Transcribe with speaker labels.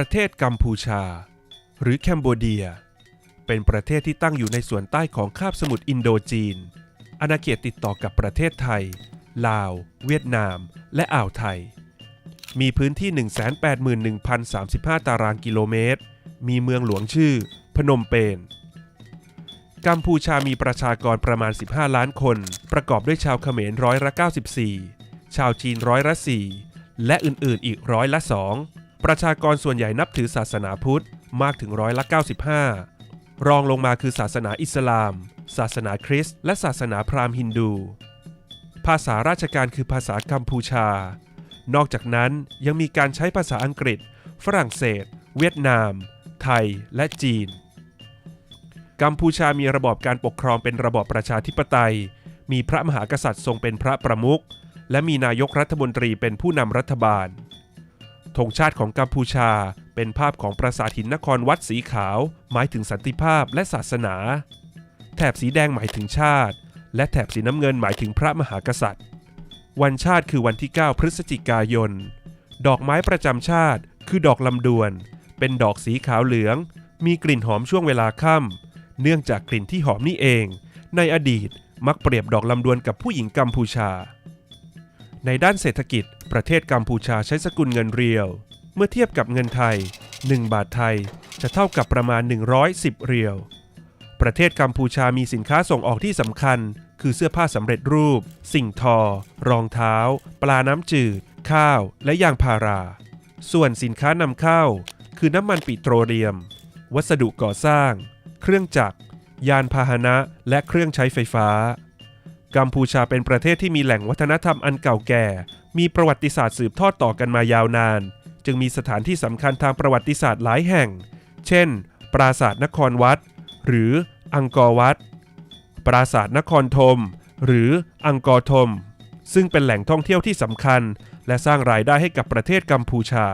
Speaker 1: ประเทศกัมพูชา หรือแคนโบเดีย เป็นประเทศที่ตั้งอยู่ในส่วนใต้ของคาบสมุทรอินโดจีน อาณาเขตติดต่อกับประเทศไทย ลาว เวียดนาม และอ่าวไทย มีพื้นที่ 181,035 ตารางกิโลเมตร มีเมืองหลวงชื่อ พนมเปญกัมพูชามีประชากรประมาณ 15 ล้านคน ประกอบด้วยชาวเขมรร้อยละ 94 ชาวจีนร้อยละ 4 และอื่นๆ อีกร้อยละ 2 ประชากรส่วนใหญ่นับถือศาสนาพุทธมากถึงร้อยละ 95 รองลงมาคือศาสนาอิสลาม ศาสนาคริสต์และศาสนาพราหมณ์ฮินดู ภาษาราชการคือภาษากัมพูชา นอกจากนั้นยังมีการใช้ภาษาอังกฤษ ฝรั่งเศส เวียดนาม ไทย และจีน กัมพูชามีระบอบการปกครองเป็นระบอบประชาธิปไตย มีพระมหากษัตริย์ทรงเป็นพระประมุขและมีนายกรัฐมนตรีเป็นผู้นำรัฐบาล ธงชาติของกัมพูชา เป็นภาพของปราสาทหินนครวัดสีขาว หมายถึงสันติภาพและศาสนา แถบสีแดงหมายถึงชาติ และแถบสีน้ำเงินหมายถึงพระมหากษัตริย์ วันชาติคือวันที่ 9 พฤศจิกายน ดอกไม้ประจำชาติ คือดอกลำดวน เป็นดอกสีขาวเหลือง มีกลิ่นหอมช่วงเวลาค่ำเนื่องจากกลิ่นที่หอมนี่เอง ในอดีตมักเปรียบดอกลำดวนกับผู้หญิงกัมพูชา ในด้านเศรษฐกิจ ประเทศกัมพูชาใช้สกุลเงินเรียว เมื่อเทียบกับเงินไทย 1 บาทไทยจะเท่ากับประมาณ 110 เรียว ประเทศกัมพูชามีสินค้าส่งออกที่สำคัญ คือเสื้อผ้าสำเร็จรูป สิ่งทอ รองเท้า ปลาน้ำจืด ข้าว และยางพารา ส่วนสินค้านำเข้า คือน้ำมันปิโตรเลียม วัสดุก่อสร้าง เครื่องจักร ยานพาหนะ และเครื่องใช้ไฟฟ้า กัมพูชาเป็นประเทศที่มีแหล่งวัฒนธรรมอันเก่าแก่ มีประวัติศาสตร์สืบทอดต่อกันมายาวนาน จึงมีสถานที่สำคัญทางประวัติศาสตร์หลายแห่ง เช่น ปราสาทนครวัด หรืออังกอร์วัด ปราสาทนครธมหรืออังกอร์ธมซึ่งเป็นแหล่งท่องเที่ยวที่สำคัญ และสร้างรายได้ให้กับประเทศกัมพูชา